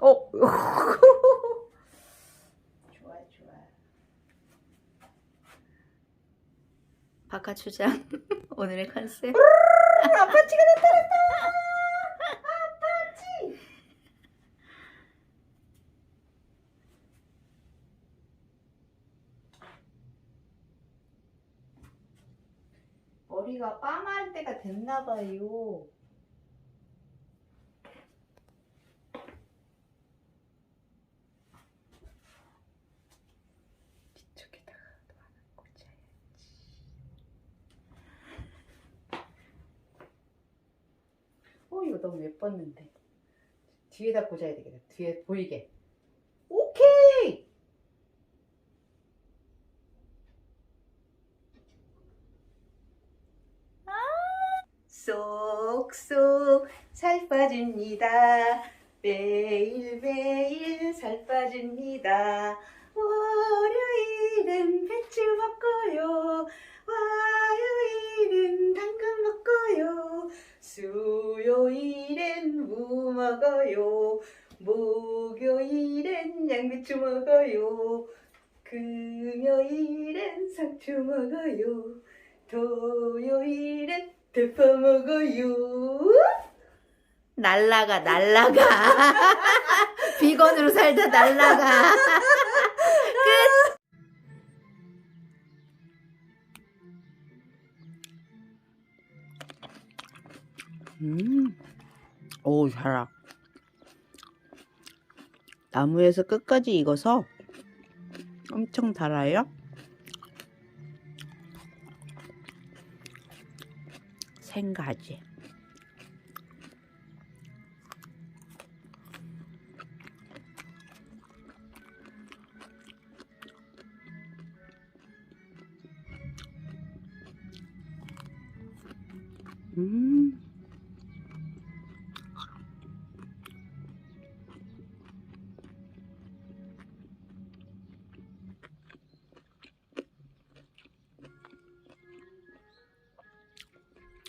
어. 좋아 좋아. 바카추장 오늘의 컨셉. 아파치가 나타났다. 아파치. 머리가 빠마할 때가 됐나 봐요. 뒤쪽에다가 또 하나 꽂아야지. 어 이거 너무 예뻤는데. 뒤에다 꽂아야 되겠다 뒤에 보이게. 오케이! 쏙쏙 살 빠집니다. 매일 매일 살 빠집니다. 월요일은 배추 먹고요. 화요일은 당근 먹고요. 무 먹어요. 목요일엔 양배추 먹어요. 금요일엔 상추 먹어요. 토요일엔 대파 먹어요. 날라가 날라가. 비건으로 살다 날라가. 음, 오 달아. 나무에서 끝까지 익어서 엄청 달아요. 생가지. 음.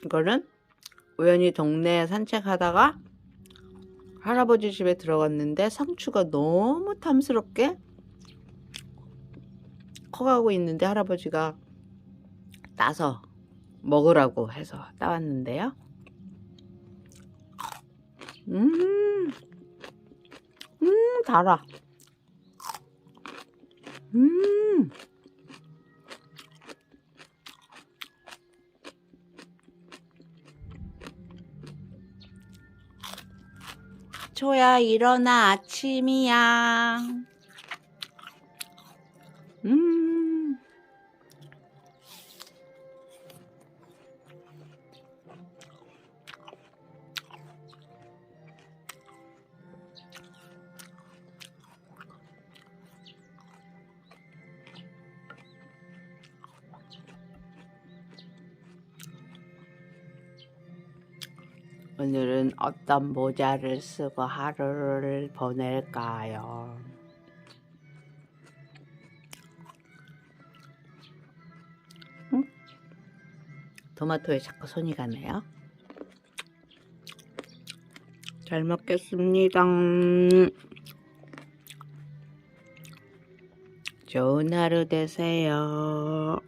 이거는 우연히 동네에 산책하다가 할아버지 집에 들어갔는데 상추가 너무 탐스럽게 커가고 있는데 할아버지가 따서 먹으라고 해서 따왔는데요. 음, 음, 달아. 음, 초야 일어나 아침이야. 오늘은 어떤 모자를 쓰고 하루를 보낼까요? 응? 토마토에 자꾸 손이 가네요. 잘 먹겠습니다. 좋은 하루 되세요.